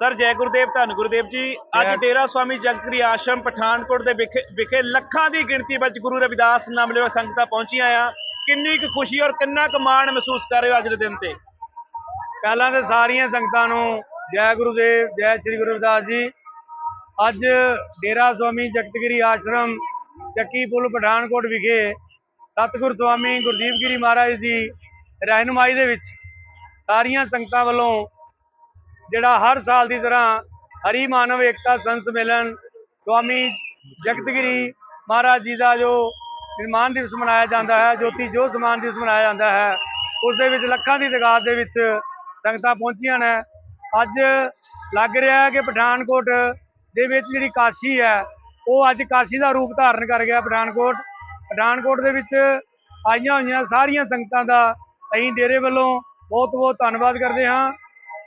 Sir ਜੈ ਗੁਰਦੇਵ ਧੰਨ ਗੁਰਦੇਵ ਜੀ। ਅੱਜ ਡੇਰਾ ਸਵਾਮੀ ਜਗਤਰੀ ਆਸ਼ਰਮ ਪਠਾਨਕੋਟ ਦੇ ਵਿਖੇ ਵਿਖੇ ਲੱਖਾਂ ਦੀ ਗਿਣਤੀ ਵਿੱਚ ਗੁਰੂ ਰਵਿਦਾਸ ਨਾਮ ਲੈਵਾ ਸੰਗਤਾਂ ਪਹੁੰਚੀਆਂ ਆ। ਕਿੰਨੀ ਕੁ ਖੁਸ਼ੀ ਔਰ ਕਿੰਨਾ ਕੁ ਮਾਣ ਮਹਿਸੂਸ ਕਰ ਰਹੇ ਹੋ ਅੱਜ ਦੇ ਦਿਨ ਤੇ? ਪਹਿਲਾਂ ਤੇ ਸਾਰੀਆਂ ਸੰਗਤਾਂ ਨੂੰ ਜੈ ਗੁਰੂਦੇਵ ਜੈ ਸ੍ਰੀ ਗੁਰੂ ਰਵਿਦਾਸ ਜੀ। ਅੱਜ ਡੇਰਾ ਸਵਾਮੀ ਜਗਤਗਿਰੀ ਆਸ਼ਰਮ ਚੱਕੀ ਪੁਲ ਪਠਾਨਕੋਟ ਵਿਖੇ ਸਤਿਗੁਰ ਸਵਾਮੀ ਗੁਰਦੀਪ ਗਿਰੀ ਮਹਾਰਾਜ ਦੀ ਰਹਿਨੁਮਾਈ ਦੇ ਵਿੱਚ ਸਾਰੀਆਂ ਸੰਗਤਾਂ ਵੱਲੋਂ ਜਿਹੜਾ ਹਰ ਸਾਲ ਦੀ ਤਰ੍ਹਾਂ ਹਰੀ ਮਾਨਵ ਏਕਤਾ ਸੰਤ ਸੰਮੇਲਨ ਸਵਾਮੀ ਜਗਤਗਿਰੀ ਮਹਾਰਾਜ ਜੀ ਦਾ ਜੋ ਨਿਰਮਾਣ ਦਿਵਸ ਮਨਾਇਆ ਜਾਂਦਾ ਹੈ, ਜੋਤੀ ਜੋ ਸਮਾਨ ਦਿਵਸ ਮਨਾਇਆ ਜਾਂਦਾ ਹੈ, ਉਸ ਦੇ ਵਿੱਚ ਲੱਖਾਂ ਦੀ ਤਾਦਾਦ ਦੇ ਵਿੱਚ ਸੰਗਤਾਂ ਪਹੁੰਚੀਆਂ ਨੇ। ਅੱਜ ਲੱਗ ਰਿਹਾ ਹੈ ਕਿ ਪਠਾਨਕੋਟ ਦੇ ਵਿੱਚ ਜਿਹੜੀ ਕਾਸ਼ੀ ਹੈ, ਉਹ ਅੱਜ ਕਾਸ਼ੀ ਦਾ ਰੂਪ ਧਾਰਨ ਕਰ ਗਿਆ ਪਠਾਨਕੋਟ। ਪਠਾਨਕੋਟ ਦੇ ਵਿੱਚ ਆਈਆਂ ਹੋਈਆਂ ਸਾਰੀਆਂ ਸੰਗਤਾਂ ਦਾ ਅਸੀਂ ਡੇਰੇ ਵੱਲੋਂ ਬਹੁਤ ਬਹੁਤ ਧੰਨਵਾਦ ਕਰਦੇ ਹਾਂ।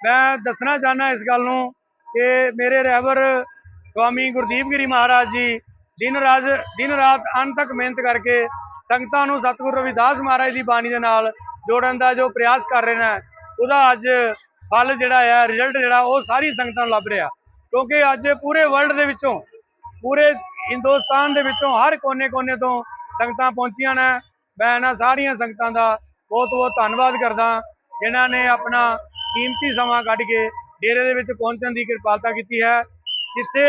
ਮੈਂ ਦੱਸਣਾ ਚਾਹਨਾ ਇਸ ਗੱਲ ਨੂੰ ਕਿ ਮੇਰੇ ਰਹਿਬਰ ਸਵਾਮੀ ਗੁਰਦੀਪ ਗਿਰੀ ਮਹਾਰਾਜ ਜੀ ਦਿਨ ਰਾਤ ਦਿਨ ਰਾਤ ਅੰਤ ਤੱਕ ਮਿਹਨਤ ਕਰਕੇ ਸੰਗਤਾਂ ਨੂੰ ਸਤਿਗੁਰੂ ਰਵਿਦਾਸ ਮਹਾਰਾਜ ਦੀ ਬਾਣੀ ਦੇ ਨਾਲ ਜੋੜਨ ਦਾ ਜੋ ਪ੍ਰਯਾਸ ਕਰ ਰਹੇ ਨੇ, ਉਹਦਾ ਅੱਜ ਫਲ ਜਿਹੜਾ ਹੈ ਰਿਜ਼ਲਟ ਜਿਹੜਾ, ਉਹ ਸਾਰੀ ਸੰਗਤਾਂ ਨੂੰ ਲੱਭ ਰਿਹਾ। ਕਿਉਂਕਿ ਅੱਜ ਪੂਰੇ ਵਰਲਡ ਦੇ ਵਿੱਚੋਂ, ਪੂਰੇ ਹਿੰਦੁਸਤਾਨ ਦੇ ਵਿੱਚੋਂ ਹਰ ਕੋਨੇ-ਕੋਨੇ ਤੋਂ ਸੰਗਤਾਂ ਪਹੁੰਚੀਆਂ ਨੇ। ਮੈਂ ਇਹਨਾਂ ਸਾਰੀਆਂ ਸੰਗਤਾਂ ਦਾ ਬਹੁਤ-ਬਹੁਤ ਧੰਨਵਾਦ ਕਰਦਾ। ਜਿਨ੍ਹਾਂ ਨੇ ਆਪਣਾ ਕੀਮਤੀ ਸਮਾਂ ਕੱਢ ਕੇ ਡੇਰੇ ਦੇ ਵਿੱਚ ਪਹੁੰਚਣ ਦੀ ਕਿਰਪਾਲਤਾ ਕੀਤੀ ਹੈ, ਜਿੱਥੇ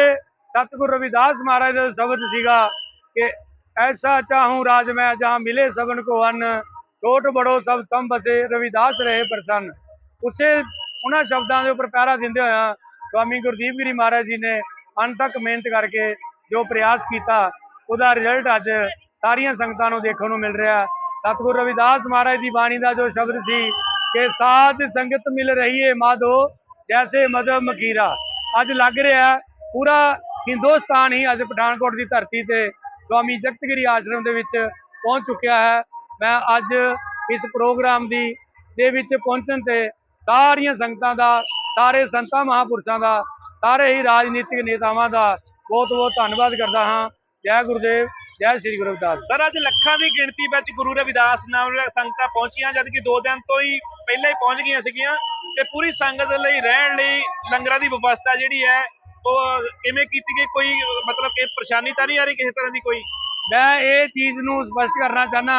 ਸਤਿਗੁਰੂ ਰਵਿਦਾਸ ਮਹਾਰਾਜ ਦਾ ਸ਼ਬਦ ਸੀਗਾ ਕਿ ਐਸਾ ਚਾਹੂੰ ਰਾਜ ਮੈਂ ਜਹਾਂ ਮਿਲੇ ਸਭਨ ਕੋ ਅੰਨ, ਛੋਟ ਬੜੋ ਸਭ ਤਮ ਬਸੇ ਰਵਿਦਾਸ ਰਹੇ ਪ੍ਰਸੰਨ। ਉਸੇ ਉਹਨਾਂ ਸ਼ਬਦਾਂ ਦੇ ਉੱਪਰ ਪਹਿਰਾ ਦਿੰਦੇ ਹੋਇਆ ਸਵਾਮੀ ਗੁਰਦੀਪ ਗਿਰੀ ਮਹਾਰਾਜ ਜੀ ਨੇ ਅੰਤ ਤੱਕ ਮਿਹਨਤ ਕਰਕੇ ਜੋ ਪ੍ਰਯਾਸ ਕੀਤਾ, ਉਹਦਾ ਰਿਜ਼ਲਟ ਅੱਜ ਸਾਰੀਆਂ ਸੰਗਤਾਂ ਨੂੰ ਦੇਖਣ ਨੂੰ ਮਿਲ ਰਿਹਾ। ਸਤਿਗੁਰੂ ਰਵਿਦਾਸ ਮਹਾਰਾਜ ਦੀ ਬਾਣੀ ਦਾ ਜੋ ਸ਼ਬਦ ਸੀ ਕਿ ਸਾਧ ਸੰਗਤ ਮਿਲ ਰਹੀ ਹੈ ਮਾਧੋ, ਜੈਸੇ ਮਦਵ ਮਕੀਰਾ। ਅੱਜ ਲੱਗ ਰਿਹਾ ਪੂਰਾ ਹਿੰਦੁਸਤਾਨ ਹੀ ਅੱਜ ਪਠਾਨਕੋਟ ਦੀ ਧਰਤੀ ਤੇ ਸਵਾਮੀ ਜਗਤਗਿਰੀ ਆਸ਼ਰਮ ਦੇ ਵਿੱਚ ਪਹੁੰਚ ਚੁੱਕਿਆ ਹੈ। ਮੈਂ ਅੱਜ ਇਸ ਪ੍ਰੋਗਰਾਮ ਦੀ, ਦੇ ਵਿੱਚ ਪਹੁੰਚਣ ਤੇ ਸਾਰੀਆਂ ਸੰਗਤਾਂ ਦਾ, ਸਾਰੇ ਸੰਤਾਂ ਮਹਾਪੁਰਸ਼ਾਂ ਦਾ, ਸਾਰੇ ਹੀ ਰਾਜਨੀਤਿਕ ਨੇਤਾਵਾਂ ਦਾ ਬਹੁਤ ਬਹੁਤ ਧੰਨਵਾਦ ਕਰਦਾ ਹਾਂ। ਜੈ ਗੁਰਦੇਵ। ਜੈ ਸ੍ਰੀ ਗੁਰੂ ਰਵਿਦਾਸ ਸਰ ਅੱਜ ਲੱਖਾਂ ਦੀ ਗਿਣਤੀ ਵਿੱਚ ਗੁਰੂ ਰਵਿਦਾਸ ਨਾਮ ਸੰਗਤਾਂ ਪਹੁੰਚੀਆਂ ਜਦ ਕਿ ਦੋ ਦਿਨ ਤੋਂ ਹੀ ਪਹਿਲਾਂ ਹੀ ਪਹੁੰਚ ਗਈਆਂ ਸੀਗੀਆਂ ਤੇ ਪੂਰੀ ਸੰਗਤ ਲਈ ਰਹਿਣ ਲਈ ਲੰਗਰਾਂ ਦੀ ਵਿਵਸਥਾ ਜਿਹੜੀ ਹੈ ਉਹ ਕਿਵੇਂ ਕੀਤੀ ਗਈ? ਕੋਈ ਮਤਲਬ ਕਿ ਪਰੇਸ਼ਾਨੀ ਤਾਂ ਨਹੀਂ ਆ ਰਹੀ ਕਿਸੇ ਤਰ੍ਹਾਂ ਦੀ ਕੋਈ? ਮੈਂ ਇਹ ਚੀਜ਼ ਨੂੰ ਸਪਸ਼ਟ ਕਰਨਾ ਚਾਹਨਾ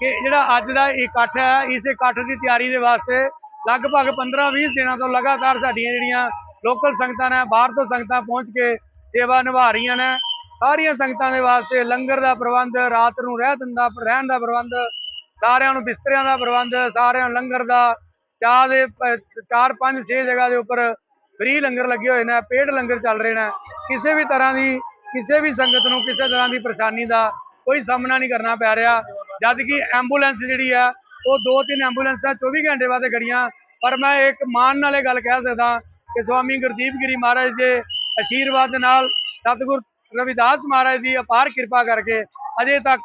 ਕਿ ਜਿਹੜਾ ਅੱਜ ਦਾ ਇਕੱਠ ਹੈ ਇਸ ਇਕੱਠ ਦੀ ਤਿਆਰੀ ਦੇ ਵਾਸਤੇ ਲਗਭਗ 15-20 ਦਿਨਾਂ ਤੋਂ ਲਗਾਤਾਰ ਸਾਡੀਆਂ ਜਿਹੜੀਆਂ ਲੋਕਲ ਸੰਗਤਾਂ ਨੇ ਬਾਹਰ ਤੋਂ ਸੰਗਤਾਂ ਪਹੁੰਚ ਕੇ ਸੇਵਾ ਨਿਭਾ ਰਹੀਆਂ ਨੇ ਸਾਰੀਆਂ ਸੰਗਤਾਂ ਦੇ ਵਾਸਤੇ ਲੰਗਰ ਦਾ ਪ੍ਰਬੰਧ, ਰਾਤ ਨੂੰ ਰਹਿਣ ਦਾ ਰਹਿਣ ਦਾ ਪ੍ਰਬੰਧ, ਸਾਰਿਆਂ ਨੂੰ ਬਿਸਤਰਿਆਂ ਦਾ ਪ੍ਰਬੰਧ, ਸਾਰਿਆਂ ਨੂੰ ਲੰਗਰ ਦਾ, ਚਾਹ ਦੇ ਪ- ਚਾਰ ਪੰਜ ਛੇ ਜਗ੍ਹਾ ਦੇ ਉੱਪਰ ਫ੍ਰੀ ਲੰਗਰ ਲੱਗੇ ਹੋਏ ਨੇ, ਪੇਡ ਲੰਗਰ ਚੱਲ ਰਹੇ ਨੇ। ਕਿਸੇ ਵੀ ਤਰ੍ਹਾਂ ਦੀ, ਕਿਸੇ ਵੀ ਸੰਗਤ ਨੂੰ ਕਿਸੇ ਤਰ੍ਹਾਂ ਦੀ ਪਰੇਸ਼ਾਨੀ ਦਾ ਕੋਈ ਸਾਹਮਣਾ ਨਹੀਂ ਕਰਨਾ ਪੈ ਰਿਹਾ। ਜਦ ਕਿ ਐਂਬੂਲੈਂਸ ਜਿਹੜੀ ਆ, ਉਹ ਦੋ ਤਿੰਨ ਐਂਬੂਲੈਂਸਾਂ 24 ਘੰਟੇ ਬਾਅਦ ਖੜੀਆਂ। ਪਰ ਮੈਂ ਇੱਕ ਮਾਣ ਨਾਲ ਇਹ ਗੱਲ ਕਹਿ ਸਕਦਾ ਕਿ ਸਵਾਮੀ ਗੁਰਦੀਪ ਗਿਰੀ ਮਹਾਰਾਜ ਦੇ ਅਸ਼ੀਰਵਾਦ ਦੇ ਨਾਲ ਸਤਿਗੁਰ ਰਵਿਦਾਸ ਮਹਾਰਾਜ ਦੀ ਅਪਾਰ ਕਿਰਪਾ ਕਰਕੇ ਅਜੇ ਤੱਕ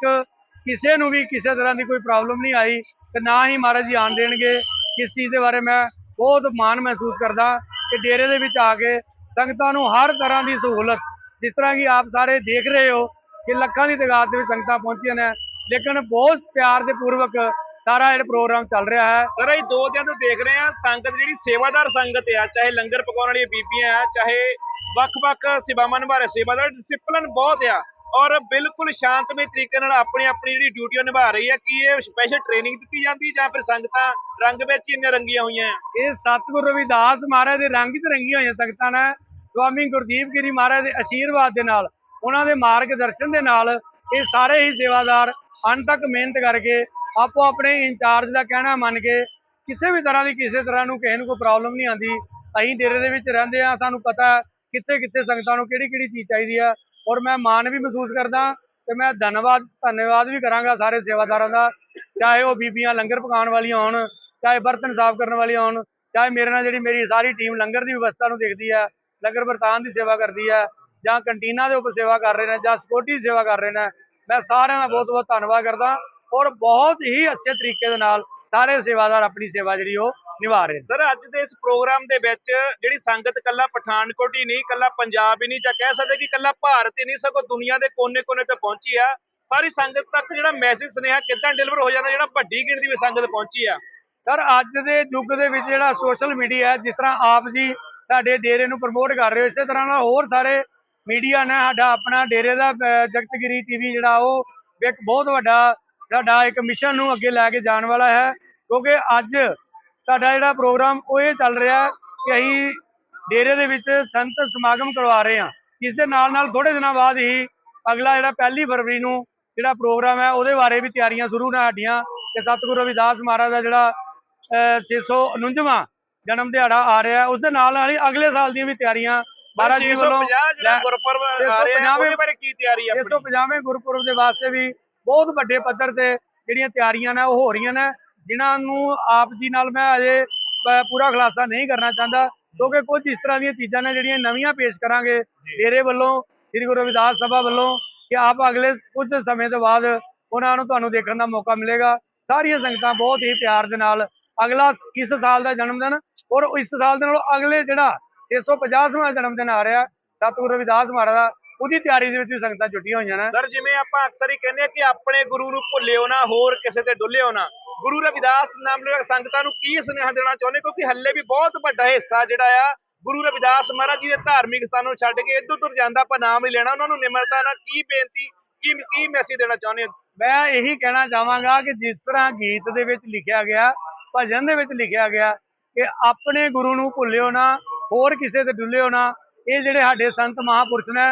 ਕਿਸੇ ਨੂੰ ਵੀ ਕਿਸੇ ਤਰ੍ਹਾਂ ਦੀ ਕੋਈ ਪ੍ਰੋਬਲਮ ਨਹੀਂ ਆਈ ਤੇ ਨਾ ਹੀ ਮਹਾਰਾਜ ਜੀ ਆਣ ਦੇਣਗੇ। ਇਸ ਚੀਜ਼ ਦੇ ਬਾਰੇ ਮੈਂ ਬਹੁਤ ਮਾਣ ਮਹਿਸੂਸ ਕਰਦਾ ਕਿ ਡੇਰੇ ਦੇ ਵਿੱਚ ਆ ਕੇ ਸੰਗਤਾਂ ਨੂੰ ਹਰ ਤਰ੍ਹਾਂ ਦੀ ਸਹੂਲਤ, ਜਿਸ ਤਰ੍ਹਾਂ ਕਿ ਆਪ ਸਾਰੇ ਦੇਖ ਰਹੇ ਹੋ ਕਿ ਲੱਖਾਂ ਦੀ ਤਾਦਾਦ ਦੇ ਵਿੱਚ ਸੰਗਤਾਂ ਪਹੁੰਚੀਆਂ ਨੇ, ਲੇਕਿਨ ਬਹੁਤ ਪਿਆਰ ਦੇ ਪੂਰਵਕ ਸਾਰਾ ਇਹ ਪ੍ਰੋਗਰਾਮ ਚੱਲ ਰਿਹਾ ਹੈ। ਸਰ, ਅਸੀਂ ਦੋ ਦਿਨ ਤੋਂ ਦੇਖ ਰਹੇ ਆ ਸੰਗਤ ਜਿਹੜੀ ਸੇਵਾਦਾਰ ਸੰਗਤ ਆ, ਚਾਹੇ ਲੰਗਰ ਪਕਾਉਣ ਵਾਲੀਆਂ ਬੀਬੀਆਂ ਆ, ਚਾਹੇ ਵੱਖ-ਵੱਖ ਸੇਵਾਵਾਂ ਨਿਭਾ ਰਹੇ ਸੇਵਾਦਾਰ ਡਿਸਪਲਿਨ ਬਹੁਤ ਆ ਔਰ ਬਿਲਕੁਲ ਸ਼ਾਂਤਮਈ ਤਰੀਕੇ ਨਾਲ ਆਪਣੀ ਆਪਣੀ ਜਿਹੜੀ ਡਿਊਟੀਆਂ ਨਿਭਾ ਰਹੀ ਹੈ ਕਿ ਇਹ ਸਪੈਸ਼ਲ ਟ੍ਰੇਨਿੰਗ ਦਿੱਤੀ ਜਾਂਦੀ ਜਾਂ ਫਿਰ ਸੰਗਤਾਂ ਰੰਗ ਵਿੱਚ ਹੀ ਇੰਨੇ ਰੰਗੀਆਂ ਹੋਈਆਂ। ਇਹ ਸਤਿਗੁਰੂ ਰਵਿਦਾਸ ਮਹਾਰਾਜ ਦੇ ਰੰਗ 'ਚ ਰੰਗੀਆਂ ਹੋਈਆਂ ਸੰਗਤਾਂ ਨੇ। ਸਵਾਮੀ ਗੁਰਦੀਪ ਗਿਰੀ ਮਹਾਰਾਜ ਦੇ ਅਸ਼ੀਰਵਾਦ ਦੇ ਨਾਲ, ਉਹਨਾਂ ਦੇ ਮਾਰਗਦਰਸ਼ਨ ਦੇ ਨਾਲ ਇਹ ਸਾਰੇ ਹੀ ਸੇਵਾਦਾਰ ਅੰਤ ਤੱਕ ਮਿਹਨਤ ਕਰਕੇ ਆਪੋ ਆਪਣੇ ਇੰਚਾਰਜ ਦਾ ਕਹਿਣਾ ਮੰਨ ਕੇ ਕਿਸੇ ਵੀ ਤਰ੍ਹਾਂ ਦੀ ਕਿਸੇ ਤਰ੍ਹਾਂ ਨੂੰ ਕਿਸੇ ਨੂੰ ਕੋਈ ਪ੍ਰੋਬਲਮ ਨਹੀਂ ਆਂਦੀ ਅਸੀਂ ਡੇਰੇ ਦੇ ਵਿੱਚ ਰਹਿੰਦੇ ਆ ਸਾਨੂੰ ਪਤਾ ਕਿੱਥੇ ਕਿੱਥੇ ਸੰਗਤਾਂ ਨੂੰ ਕਿਹੜੀ ਕਿਹੜੀ ਚੀਜ਼ ਚਾਹੀਦੀ ਹੈ ਔਰ ਮੈਂ ਮਾਣ ਵੀ ਮਹਿਸੂਸ ਕਰਦਾ ਤੇ ਮੈਂ ਧੰਨਵਾਦ ਧੰਨਵਾਦ ਵੀ ਕਰਾਂਗਾ ਸਾਰੇ ਸੇਵਾਦਾਰਾਂ ਦਾ। ਚਾਹੇ ਉਹ ਬੀਬੀਆਂ ਲੰਗਰ ਪਕਾਉਣ ਵਾਲੀਆਂ ਹੋਣ, ਚਾਹੇ ਬਰਤਨ ਸਾਫ਼ ਕਰਨ ਵਾਲੀਆਂ ਹੋਣ, ਚਾਹੇ ਮੇਰੇ ਨਾਲ ਜਿਹੜੀ ਮੇਰੀ ਸਾਰੀ ਟੀਮ ਲੰਗਰ ਦੀ ਵਿਵਸਥਾ ਨੂੰ ਦੇਖਦੀ ਹੈ ਲੰਗਰ ਵਰਤਾਨ ਦੀ ਸੇਵਾ ਕਰਦੀ ਹੈ ਜਾਂ ਕੰਟੀਨਾਂ ਦੇ ਉੱਪਰ ਸੇਵਾ ਕਰ ਰਹੇ ਨੇ, ਜਾਂ ਸਿਕਿਉਰਟੀ ਦੀ ਸੇਵਾ ਕਰ ਰਹੇ ਨੇ, ਮੈਂ ਸਾਰਿਆਂ ਦਾ ਬਹੁਤ ਬਹੁਤ ਧੰਨਵਾਦ ਕਰਦਾ। ਔਰ ਬਹੁਤ ਹੀ ਅੱਛੇ ਤਰੀਕੇ ਦੇ ਨਾਲ ਸਾਰੇ ਸੇਵਾਦਾਰ ਆਪਣੀ ਸੇਵਾ ਜਿਹੜੀ ਉਹ ਨਿਭਾ ਰਹੇ ਸਰ ਅੱਜ ਦੇ ਇਸ ਪ੍ਰੋਗਰਾਮ ਦੇ ਵਿੱਚ ਜਿਹੜੀ ਸੰਗਤ ਕੱਲਾ ਪਠਾਨਕੋਟ ਹੀ ਨਹੀਂ ਕੱਲਾ ਪੰਜਾਬ ਹੀ ਨਹੀਂ ਜਾਂ ਕਹਿ ਸਕਦੇ ਕਿ ਕੱਲਾ ਭਾਰਤ ਹੀ ਨਹੀਂ ਸਗੋਂ ਦੁਨੀਆ ਦੇ ਕੋਨੇ-ਕੋਨੇ ਤੇ ਪਹੁੰਚੀ ਆ। ਸਾਰੀ ਸੰਗਤ ਤੱਕ ਜਿਹੜਾ ਮੈਸੇਜ ਸੁਨੇਹਾ ਕਿੱਦਾਂ ਡਿਲੀਵਰ ਹੋ ਜਾਂਦਾ ਜਿਹੜਾ ਵੱਡੀ ਗਿਣਤੀ ਵਿੱਚ ਸੰਗਤ ਪਹੁੰਚੀ ਆ। ਸਰ ਅੱਜ ਦੇ ਯੁੱਗ ਦੇ ਵਿੱਚ ਜਿਹੜਾ ਸੋਸ਼ਲ ਮੀਡੀਆ ਹੈ ਜਿਸ ਤਰ੍ਹਾਂ ਆਪ ਜੀ ਸਾਡੇ ਡੇਰੇ ਨੂੰ ਪ੍ਰਮੋਟ ਕਰ ਰਹੇ ਹੋ ਇਸੇ ਤਰ੍ਹਾਂ ਨਾਲ ਹੋਰ ਸਾਰੇ ਮੀਡੀਆ ਨੇ ਸਾਡਾ ਆਪਣਾ ਡੇਰੇ ਦਾ ਅਹ, ਜਗਤਗਿਰੀ ਟੀਵੀ ਜਿਹੜਾ ਉਹ ਇੱਕ ਬਹੁਤ ਵੱਡਾ ਸਾਡਾ ਇੱਕ ਮਿਸ਼ਨ ਨੂੰ ਅੱਗੇ ਲੈ ਕੇ ਜਾਣ ਵਾਲਾ ਹੈ। ਕਿਉਂਕਿ ਅੱਜ ਸਾਡਾ ਜਿਹੜਾ ਪ੍ਰੋਗਰਾਮ ਉਹ ਇਹ ਚੱਲ ਰਿਹਾ ਹੈ ਕਿ ਅਸੀਂ ਡੇਰੇ ਦੇ ਵਿੱਚ ਸੰਤ ਸਮਾਗਮ ਕਰਵਾ ਰਹੇ ਹਾਂ। ਇਸ ਦੇ ਨਾਲ ਨਾਲ ਥੋੜੇ ਦਿਨਾਂ ਬਾਅਦ ਹੀ ਅਗਲਾ ਜਿਹੜਾ ਪਹਿਲੀ ਫਰਵਰੀ ਨੂੰ ਜਿਹੜਾ ਪ੍ਰੋਗਰਾਮ ਹੈ ਉਹਦੇ ਬਾਰੇ ਵੀ ਤਿਆਰੀਆਂ ਸ਼ੁਰੂ ਨੇ ਸਾਡੀਆਂ ਤੇ ਸਤਿਗੁਰੂ ਰਵਿਦਾਸ ਮਹਾਰਾਜ ਦਾ ਜਿਹੜਾ ਅਹ 649ਵਾਂ ਜਨਮ ਦਿਹਾੜਾ ਆ ਰਿਹਾ ਹੈ। ਉਸ ਦੇ ਨਾਲ ਨਾਲ ਹੀ ਅਗਲੇ ਸਾਲ ਦੀਆਂ ਵੀ ਤਿਆਰੀਆਂ ਮਹਾਰਾਜ ਜੀ ਵੱਲੋਂ 650 ਜਿਹੜਾ ਲੈ- ਗੁਰਪੁਰਬ ਆ ਰਿਹਾ 650 ਉਹਦੇ ਬਾਰੇ ਕੀ ਤਿਆਰੀ ਆ ਇਸ ਤੋਂ 50ਵੇਂ ਗੁਰਪੁਰਬ ਦੇ ਵਾਸਤੇ ਵੀ ਬਹੁਤ ਵੱਡੇ ਪੱਧਰ ਤੇ ਜਿਹੜੀਆਂ ਤਿਆਰੀਆਂ ਨੇ ਉਹ ਹੋ ਰਹੀਆਂ ਨੇ। ਜਿਨ੍ਹਾਂ ਨੂੰ ਆਪ ਜੀ ਨਾਲ ਮੈਂ ਅਜੇ ਪੂਰਾ ਖੁਲਾਸਾ ਨਹੀਂ ਕਰਨਾ ਚਾਹੁੰਦਾ ਕਿਉਂਕਿ ਕੁਝ ਇਸ ਤਰ੍ਹਾਂ ਦੀਆਂ ਚੀਜ਼ਾਂ ਨੇ ਜਿਹੜੀਆਂ ਨਵੀਆਂ ਪੇਸ਼ ਕਰਾਂਗੇ। ਡੇਰੇ ਵੱਲੋਂ ਸ੍ਰੀ ਗੁਰੂ ਰਵਿਦਾਸ ਸਭਾ ਵੱਲੋਂ ਕਿ ਆਪ ਅਗਲੇ ਕੁਝ ਸਮੇਂ ਤੋਂ ਬਾਅਦ ਉਹਨਾਂ ਨੂੰ ਤੁਹਾਨੂੰ ਦੇਖਣ ਦਾ ਮੌਕਾ ਮਿਲੇਗਾ। ਸਾਰੀਆਂ ਸੰਗਤਾਂ ਬਹੁਤ ਹੀ ਪਿਆਰ ਦੇ ਨਾਲ ਅਗਲਾ ਇਸ ਸਾਲ ਦਾ ਜਨਮ ਦਿਨ ਔਰ ਇਸ ਸਾਲ ਦੇ ਨਾਲ ਅਗਲੇ ਜਿਹੜਾ 650ਵਾਂ ਜਨਮ ਦਿਨ ਆ ਰਿਹਾ ਸਤਿਗੁਰੂ ਰਵਿਦਾਸ ਮਹਾਰਾਜ ਦਾ ਉਹਦੀ ਤਿਆਰੀ ਦੇ ਵਿੱਚ ਵੀ ਸੰਗਤਾਂ ਜੁਟੀਆਂ ਹੋਈਆਂ ਨੇ। ਸਰ ਜਿਵੇਂ ਆਪਾਂ ਅਕਸਰ ਹੀ ਕਹਿੰਦੇ ਆ ਕਿ ਆਪਣੇ ਗੁਰੂ ਨੂੰ ਭੁੱਲਿਓ ਨਾ ਹੋਰ ਕਿਸੇ ਤੇ ਡੁੱਲਿਓ ਨਾ। ਗੁਰੂ ਰਵਿਦਾਸ ਨਾਮ ਦੇ ਸੰਗਤਾਂ ਨੂੰ ਕੀ ਸੁਨੇਹਾ ਦੇਣਾ ਚਾਹੁੰਦੇ? ਕਿਉਂਕਿ ਹੱਲੇ ਵੀ ਬਹੁਤ ਵੱਡਾ ਹਿੱਸਾ ਜਿਹੜਾ ਆ, ਗੁਰੂ ਰਵਿਦਾਸ ਮਹਾਰਾਜ ਜੀ ਦੇ ਧਾਰਮਿਕ ਸਥਾਨ ਨੂੰ ਛੱਡ ਕੇ ਇੱਧਰ ਉੱਧਰ ਜਾਂਦਾ ਆਪਾਂ ਨਾਮ ਹੀ ਲੈਣਾ। ਉਹਨਾਂ ਨੂੰ ਨਿਮਰਤਾ ਨਾਲ ਕੀ ਬੇਨਤੀ, ਕੀ ਕੀ ਮੈਸੇਜ ਦੇਣਾ ਚਾਹੁੰਦੇ ਹੋ? ਮੈਂ ਇਹੀ ਕਹਿਣਾ ਚਾਹਾਂਗਾ ਕਿ ਜਿਸ ਤਰ੍ਹਾਂ ਗੀਤ ਦੇ ਵਿੱਚ ਲਿਖਿਆ ਗਿਆ, ਭਜਨ ਦੇ ਵਿੱਚ ਲਿਖਿਆ ਗਿਆ ਕਿ ਆਪਣੇ ਗੁਰੂ ਨੂੰ ਭੁੱਲਿਓ ਨਾ, ਹੋਰ ਕਿਸੇ ਤੇ ਡੁੱਲਿਓ ਨਾ। ਇਹ ਜਿਹੜੇ ਸਾਡੇ ਸੰਤ ਮਹਾਪੁਰਸ਼ ਨੇ,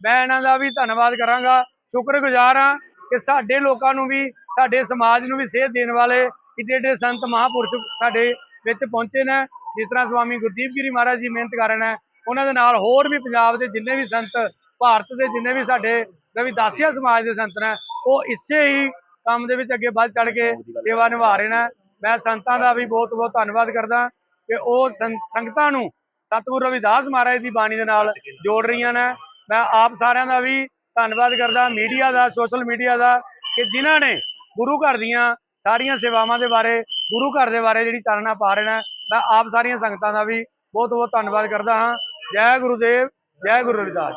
ਮੈਂ ਇਹਨਾਂ ਦਾ ਵੀ ਧੰਨਵਾਦ ਕਰਾਂਗਾ। ਸ਼ੁਕਰਗੁਜ਼ਾਰ ਹਾਂ ਕਿ ਸਾਡੇ ਲੋਕਾਂ ਨੂੰ ਵੀ, ਸਾਡੇ ਸਮਾਜ ਨੂੰ ਵੀ ਸੇਧ ਦੇਣ ਵਾਲੇ ਜਿਹੜੇ ਜਿਹੜੇ ਸੰਤ ਮਹਾਪੁਰਸ਼ ਸਾਡੇ ਵਿੱਚ ਪਹੁੰਚੇ ਨੇ, ਜਿਸ ਤਰ੍ਹਾਂ ਸਵਾਮੀ ਗੁਰਦੀਪ ਗਿਰੀ ਮਹਾਰਾਜ ਜੀ ਮਿਹਨਤ ਕਰ ਰਹੇ ਨੇ, ਉਹਨਾਂ ਦੇ ਨਾਲ ਹੋਰ ਵੀ ਪੰਜਾਬ ਦੇ ਜਿੰਨੇ ਵੀ ਸੰਤ, ਭਾਰਤ ਦੇ ਜਿੰਨੇ ਵੀ ਸਾਡੇ ਰਵਿਦਾਸੀਆ ਸਮਾਜ ਦੇ ਸੰਤ ਨੇ, ਉਹ ਇਸੇ ਹੀ ਕੰਮ ਦੇ ਵਿੱਚ ਅੱਗੇ ਵੱਧ ਚੜ ਕੇ ਸੇਵਾ ਨਿਭਾ ਰਹੇ ਨੇ। ਮੈਂ ਸੰਤਾਂ ਦਾ ਵੀ ਬਹੁਤ ਬਹੁਤ ਧੰਨਵਾਦ ਕਰਦਾ ਕਿ ਉਹ ਸੰ- ਸੰਗਤਾਂ ਨੂੰ ਸਤਿਗੁਰੂ ਰਵਿਦਾਸ ਮਹਾਰਾਜ ਦੀ ਬਾਣੀ ਦੇ ਨਾਲ ਜੋੜ ਰਹੀਆਂ ਨੇ। ਮੈਂ ਆਪ ਸਾਰਿਆਂ ਦਾ ਵੀ ਧੰਨਵਾਦ ਕਰਦਾ ਮੀਡੀਆ ਦਾ, ਸੋਸ਼ਲ ਮੀਡੀਆ ਦਾ ਕਿ ਜਿਨ੍ਹਾਂ ਨੇ ਗੁਰੂ ਘਰ ਦੀਆਂ ਸਾਰੀਆਂ ਸੇਵਾਵਾਂ ਦੇ ਬਾਰੇ, ਗੁਰੂ ਘਰ ਦੇ ਬਾਰੇ ਜਿਹੜੀ ਚਾਨਣਾ ਪਾ ਰਹੇ ਨੇ, ਮੈਂ ਆਪ ਸਾਰੀਆਂ ਸੰਗਤਾਂ ਦਾ ਵੀ ਬਹੁਤ ਬਹੁਤ ਧੰਨਵਾਦ ਕਰਦਾ ਹਾਂ। ਜੈ ਗੁਰੂਦੇਵ, ਜੈ ਗੁਰੂ ਰਵਿਦਾਸ।